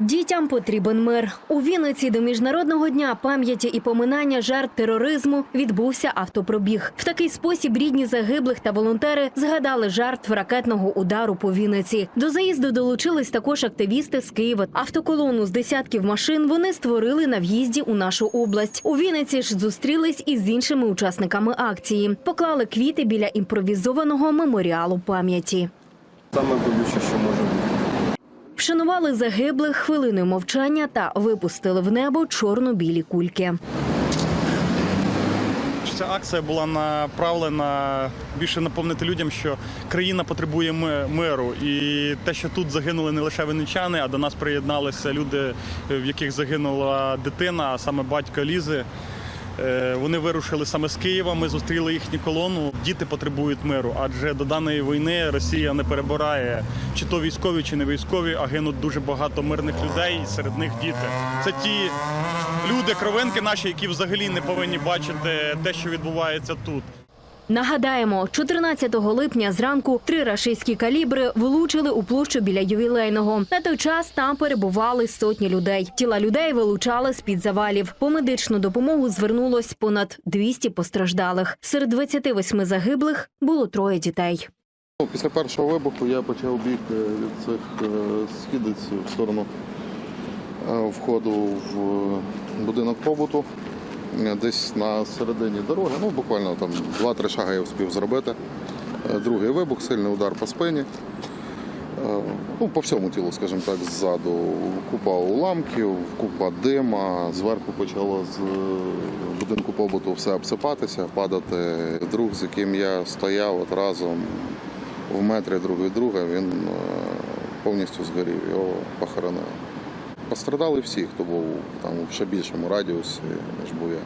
Дітям потрібен мир. У Вінниці до міжнародного дня пам'яті і поминання жертв тероризму відбувся автопробіг. В такий спосіб рідні загиблих та волонтери згадали жертв ракетного удару по Вінниці. До заїзду долучились також активісти з Києва. Автоколону з десятків машин вони створили на в'їзді у нашу область. У Вінниці ж зустрілись із іншими учасниками акції. Поклали квіти біля імпровізованого меморіалу пам'яті. Саме болюче, що може бути. Вшанували загиблих хвилиною мовчання та випустили в небо чорно-білі кульки. Ця акція була направлена більше наповнити людям, що країна потребує миру, і те, що тут загинули не лише винничани, а до нас приєдналися люди, в яких загинула дитина, а саме батько Лізи. Е, Вони вирушили саме з Києва. Ми зустріли їхню колону. Діти потребують миру, адже до даної війни Росія не перебирає чи то військові, чи не військові, а гинуть дуже багато мирних людей, і серед них діти. Це ті люди, кровинки наші, які взагалі не повинні бачити те, що відбувається тут. Нагадаємо, 14 липня зранку три рашистські калібри влучили у площу біля ювілейного. На той час там перебували сотні людей. Тіла людей вилучали з під завалів. По медичну допомогу звернулось понад 200 постраждалих. Серед 28 загиблих було троє дітей. Після першого вибуху я почав біг е, від цих е, східиць в сторону е, входу в будинок побуту. Е, Десь на середині дороги, ну буквально там 2-3 шаги я встиг зробити. Е, Другий вибух, сильний удар по спині. Е, Ну, по всьому тілу, скажімо так, ззаду купа уламків, купа дима. Зверху почало з будинку побуту все обсипатися, падати. Друг, з яким я стояв от разом в метрі друг від друга, він повністю згорів, його похоронили. Пострадали всі, хто був там в ще більшому радіусі, ніж був я.